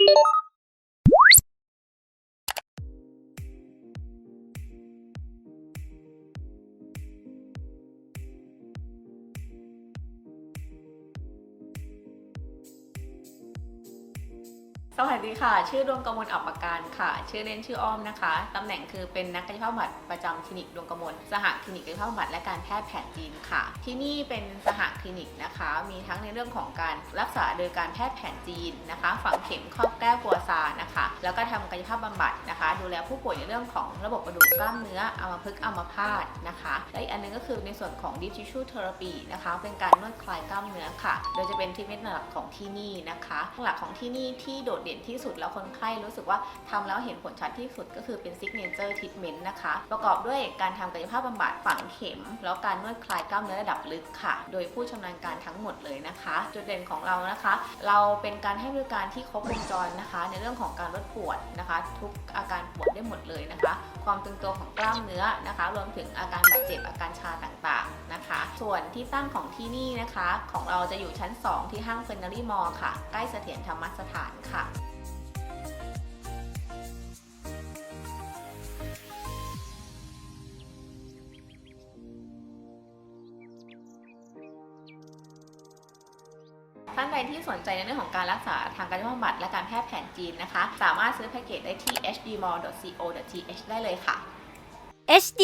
you สวัสดีค่ะ ชื่อดวงกมลอับประการค่ะ ชื่อเล่นชื่ออ้อมนะคะ ตำแหน่งคือเป็นนักกายภาพบำบัดประจำคลินิกดวงกมล สหคลินิกกายภาพบำบัดและการแพทย์แผนจีนค่ะ ที่นี่เป็นสหคลินิกนะคะ มีทั้งในเรื่องของการรักษาโดยการแพทย์แผนจีนนะคะ ฝังเข็มครอบแก้วกัวซานะคะ แล้วก็ทำกายภาพบำบัดนะคะ ดูแลผู้ป่วยในเรื่องของระบบกระดูกกล้ามเนื้ออัมพฤกษ์อัมพาตนะคะและอีกอันนึงก็คือในส่วนของ deep tissue therapy นะคะ เป็นการนวดคลายกล้ามเนื้อค่ะ โดยจะเป็นที่เม็ดหลักของที่นี่นะคะหลักของที่นี่ที่โดดเด่นที่สุดแล้วคนไข้รู้สึกว่าทำแล้วเห็นผลชัดที่สุดก็คือเป็น signature treatment นะคะ ประกอบด้วยการทำกายภาพบำบัดฝังเข็ม แล้วการนวดคลายกล้ามเนื้อระดับลึกค่ะ โดยผู้ชำนาญการทั้งหมดเลยนะคะ จุดเด่นของเรานะคะ เราเป็นการให้บริการที่ครบวงจรนะคะ ในเรื่องของการลดปวดนะคะ ทุกอาการปวดได้หมดเลยนะคะ ความตึงตัวของกล้ามเนื้อนะคะ รวมถึงอาการบาดเจ็บอาการชาต่างๆนะคะ ส่วนที่ตั้งของที่นี่นะคะ ของเราจะอยู่ชั้น 2 ที่ห้างเฟอร์นารีมอลค่ะ ใกล้เสถียรธรรมสถานค่ะ ท่านใดที่สนใจในเรื่องของการรักษาทางการบำบัดและการแพทย์แผนจีนนะคะ สามารถซื้อแพ็กเกจได้ที่ hdmall.co.th ได้เลยค่ะ HD